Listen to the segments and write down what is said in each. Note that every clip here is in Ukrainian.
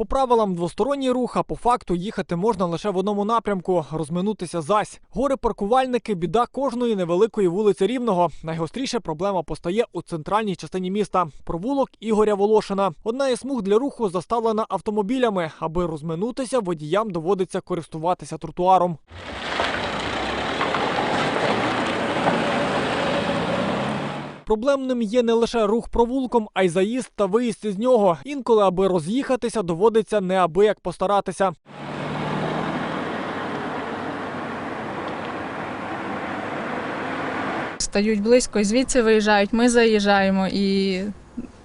По правилам двосторонній рух, а по факту їхати можна лише в одному напрямку, розминутися зась. Гори паркувальники біда кожної невеликої вулиці Рівного. Найгостріша проблема постає у центральній частині міста. Провулок Ігоря Волошина. Одна із смуг для руху заставлена автомобілями. Аби розминутися, водіям доводиться користуватися тротуаром. Проблемним є не лише рух провулком, а й заїзд та виїзд із нього. Інколи, аби роз'їхатися, доводиться неабияк постаратися. Стають близько і звідси виїжджають, ми заїжджаємо і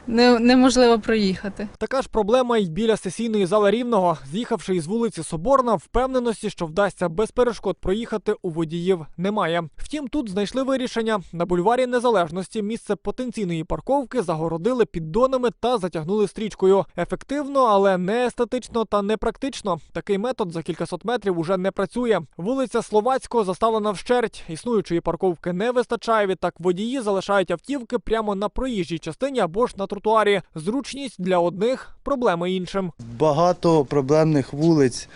не, неможливо проїхати. Така ж проблема й біля сесійної зали рівного. З'їхавши із вулиці Соборна, впевненості, що вдасться без перешкод проїхати у водіїв, немає. Втім, тут знайшли вирішення. На бульварі Незалежності місце потенційної парковки загородили піддонами та затягнули стрічкою. Ефективно, але не естетично та не практично. Такий метод за кількасот метрів уже не працює. Вулиця Словацького заставлена вщерть. Існуючої парковки не вистачає. Відтак водії залишають автівки прямо на проїжджій частині або ж на тротуарі. Зручність для одних, проблеми іншим. Багато проблемних вулиць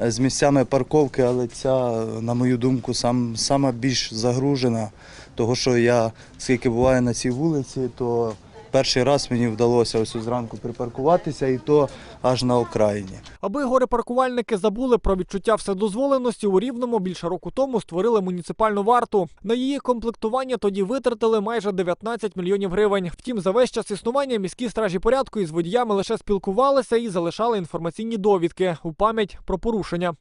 е, з місцями парковки, але ця, на мою думку, сам, сама більш загружена. Того, що я скільки буваю на цій вулиці, то перший раз мені вдалося ось зранку припаркуватися, і то аж на окраїні. Аби горе-паркувальники забули про відчуття вседозволеності, у Рівному більше року тому створили муніципальну варту. На її комплектування тоді витратили майже 19 мільйонів гривень. Втім, за весь час існування міські стражі порядку із водіями лише спілкувалися і залишали інформаційні довідки у пам'ять про порушення.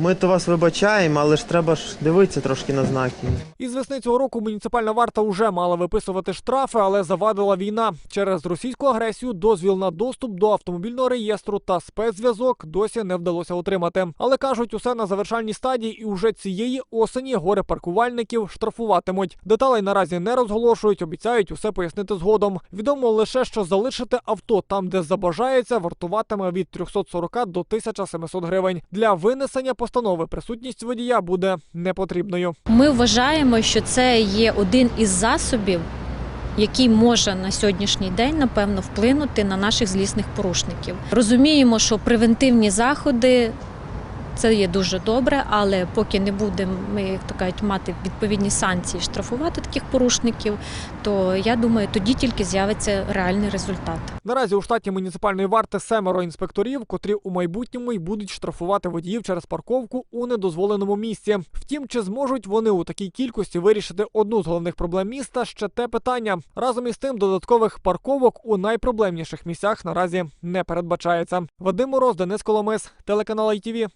Ми то вас вибачаємо, але ж треба ж дивитися трошки на знаки. Із весни цього року муніципальна варта вже мала виписувати штрафи, але завадила війна. Через російську агресію дозвіл на доступ до автомобільного реєстру та спецзв'язок досі не вдалося отримати. Але кажуть, усе на завершальній стадії, і уже цієї осені горе паркувальників штрафуватимуть. Деталей наразі не розголошують, обіцяють усе пояснити згодом. Відомо лише, що залишити авто там, де забажається, вартуватиме від 340 до 1700 гривень. Для винесення постанови присутність водія буде непотрібною. Ми вважаємо, що це є один із засобів, який може на сьогоднішній день напевно вплинути на наших злісних порушників. Розуміємо, що превентивні заходи. Це є дуже добре, але поки не будемо ми, як то кажуть, мати відповідні санкції, штрафувати таких порушників, то я думаю, тоді тільки з'явиться реальний результат. Наразі у штаті муніципальної варти семеро інспекторів, котрі у майбутньому й будуть штрафувати водіїв через парковку у недозволеному місці. Втім, чи зможуть вони у такій кількості вирішити одну з головних проблем міста? Ще те питання. Разом із тим, додаткових парковок у найпроблемніших місцях наразі не передбачається. Вадим Мороз, Денис Коломис, телеканал ITV.